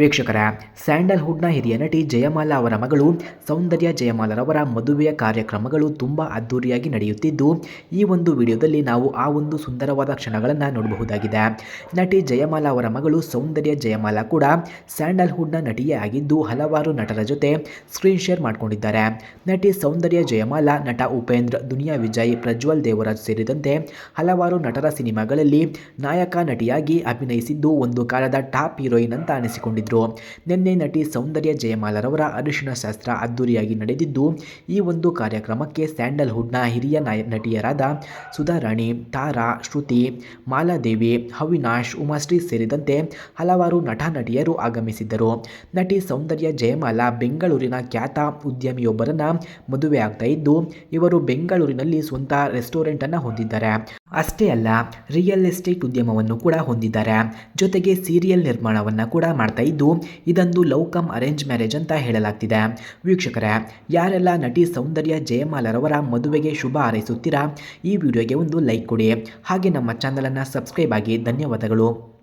ವೀಕ್ಷಕರ, ಸ್ಯಾಂಡಲ್ವುಡ್ನ ಹಿರಿಯ ನಟಿ ಜಯಮಾಲಾ ಅವರ ಮಗಳು ಸೌಂದರ್ಯ ಜಯಮಾಲರವರ ಮದುವೆಯ ಕಾರ್ಯಕ್ರಮಗಳು ತುಂಬ ಅದ್ಧೂರಿಯಾಗಿ ನಡೆಯುತ್ತಿದ್ದು, ಈ ಒಂದು ವಿಡಿಯೋದಲ್ಲಿ ನಾವು ಆ ಒಂದು ಸುಂದರವಾದ ಕ್ಷಣಗಳನ್ನು ನೋಡಬಹುದಾಗಿದೆ. ನಟಿ ಜಯಮಾಲಾ ಅವರ ಮಗಳು ಸೌಂದರ್ಯ ಜಯಮಾಲಾ ಕೂಡ ಸ್ಯಾಂಡಲ್ವುಡ್ನ ನಟಿಯೇ ಆಗಿದ್ದು, ಹಲವಾರು ನಟರ ಜೊತೆ ಸ್ಕ್ರೀನ್ ಶೇರ್ ಮಾಡಿಕೊಂಡಿದ್ದಾರೆ. ನಟಿ ಸೌಂದರ್ಯ ಜಯಮಾಲಾ, ನಟ ಉಪೇಂದ್ರ, ದುನಿಯಾ ವಿಜಯ್, ಪ್ರಜ್ವಲ್ ದೇವರಾಜ್ ಸೇರಿದಂತೆ ಹಲವಾರು ನಟರ ಸಿನಿಮಾಗಳಲ್ಲಿ ನಾಯಕ ನಟಿಯಾಗಿ ಅಭಿನಯಿಸಿದ್ದು, ಒಂದು ಕಾಲದ ಟಾಪ್ ಹೀರೋಯಿನ್ ಅಂತ ಅನಿಸಿಕೊಂಡಿದ್ರು ನಿನ್ನೆ ನಟಿ ಸೌಂದರ್ಯ ಜಯಮಾಲರವರ ಅರಿಶಿಣ ಶಾಸ್ತ್ರ ಅದ್ದೂರಿಯಾಗಿ ನಡೆದಿದ್ದು, ಈ ಒಂದು ಕಾರ್ಯಕ್ರಮಕ್ಕೆ ಸ್ಯಾಂಡಲ್ವುಡ್ನ ಹಿರಿಯ ನಾಯ, ನಟಿಯರಾದ ಸುಧಾರಾಣಿ, ತಾರಾ, ಶ್ರುತಿ, ಮಾಲಾದೇವಿ, ಅವಿನಾಶ್, ಉಮಾಶ್ರೀ ಸೇರಿದಂತೆ ಹಲವಾರು ನಟ ನಟಿಯರು ಆಗಮಿಸಿದ್ದರು. ನಟಿ ಸೌಂದರ್ಯ ಜಯಮಾಲಾ ಬೆಂಗಳೂರಿನ ಖ್ಯಾತ ಉದ್ಯಮಿಯೊಬ್ಬರನ್ನ ಮದುವೆ ಆಗ್ತಾ ಇದ್ದು, ಇವರು ಬೆಂಗಳೂರಿನಲ್ಲಿ ಸ್ವಂತ ರೆಸ್ಟೋರೆಂಟ್ ಅನ್ನು ಹೊಂದಿದ್ದಾರೆ. ಅಷ್ಟೇ ಅಲ್ಲ ರಿಯಲ್ ಎಸ್ಟೇಟ್ ಉದ್ಯಮವನ್ನು ಕೂಡ ಹೊಂದಿದ್ದಾರೆ. ಜೊತೆಗೆ ಸೀರಿಯಲ್ ನಿರ್ಮಾಣವನ್ನು ಕೂಡ ಮಾಡ್ತಾ ಇದ್ದು, ಇದೊಂದು ಲವ್ ಕಮ್ ಅರೇಂಜ್ ಮ್ಯಾರೇಜ್ ಅಂತ ಹೇಳಲಾಗ್ತಿದೆ. ವೀಕ್ಷಕರೇ, ಯಾರೆಲ್ಲ ನಟಿ ಸೌಂದರ್ಯ ಜಯಮಾಲರವರ ಮದುವೆಗೆ ಶುಭ ಹಾರೈಸುತ್ತೀರಾ, ಈ ವಿಡಿಯೋಗೆ ಒಂದು ಲೈಕ್ ಕೊಡಿ. ಹಾಗೆ ನಮ್ಮ ಚಾನಲನ್ನು ಸಬ್ಸ್ಕ್ರೈಬ್ ಆಗಿ ಧನ್ಯವಾದಗಳು.